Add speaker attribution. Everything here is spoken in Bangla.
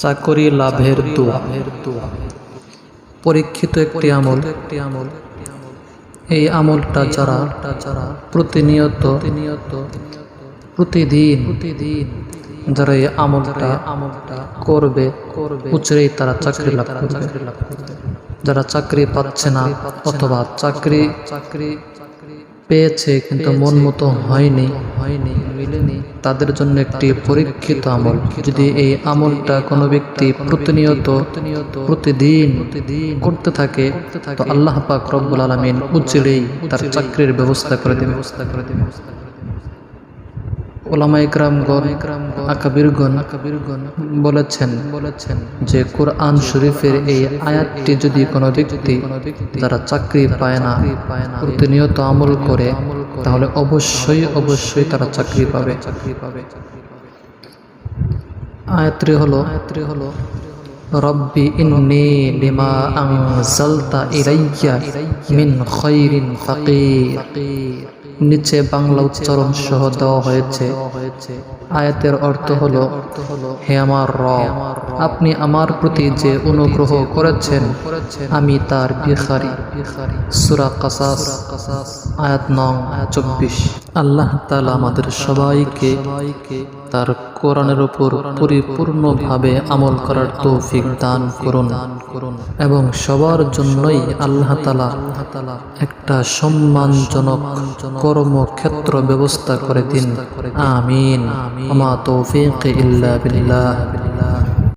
Speaker 1: চাকরি, লাভের দোয়া। পরীক্ষিত একটি আমল। একটি আমল এই আমলটা যারা যারা প্রতিনিয়ত, প্রতিদিন প্রতিদিন যারা এই আমলটা আমলটা করবে উচরেই তারা চাকরি লাভ চাকরি লাভ যারা চাকরি পাচ্ছে না অথবা চাকরি চাকরি চাকরি পেয়েছে কিন্তু মন মতো হয়নি। হয়নি মিলেনি। তাদের জন্য একটি পরীক্ষিত আমল। যদি এই আমলটা কোনো ব্যক্তি প্রতিনিয়ত প্রতিদিন করতে থাকে তো আল্লাহ পাক রব্বুল আলমিন উজ্জলেই তার চাকরির ব্যবস্থা করে দেবে ব্যবস্থা করে দেবে ওলামা ইকরাম গণ আকাবিরগণ আকাবিরগণ বলেছেন বলেছেন যে কোরআন শরীফের এই আয়াতটি যদি কোনো ব্যক্তি যারা চাকরি পায় না, প্রতিনিয়ত আমল করে, তাহলে অবশ্যই অবশ্যই তারা চাকরি পাবে। চাকরি পাবে আয়াত্রী হলো আয়াত্রী হলো রব্বি ইন্নি লিমা আনজালতা ইলাইয়া মিন খায়রিন ফাকির। নিচে বাংলা উচ্চারণ সহ দেওয়া হয়েছে। আয়াতের অর্থ হল, হে আমার র আপনি আমার প্রতি যে অনুগ্রহ করেছেন, আমি তার বিখারি সুরা কাসাস, আয়াত নং চব্বিশ। আল্লাহ তালা আমাদের সবাইকে তার কোরআনের উপর পরিপূর্ণভাবে আমল করার তৌফিক দান করুন এবং সবার জন্যই আল্লাহ তালা একটা সম্মানজনক কর্মক্ষেত্র ব্যবস্থা করে দিন। আমিন। আমা তৌফিক ইল্লা বিল্লাহ।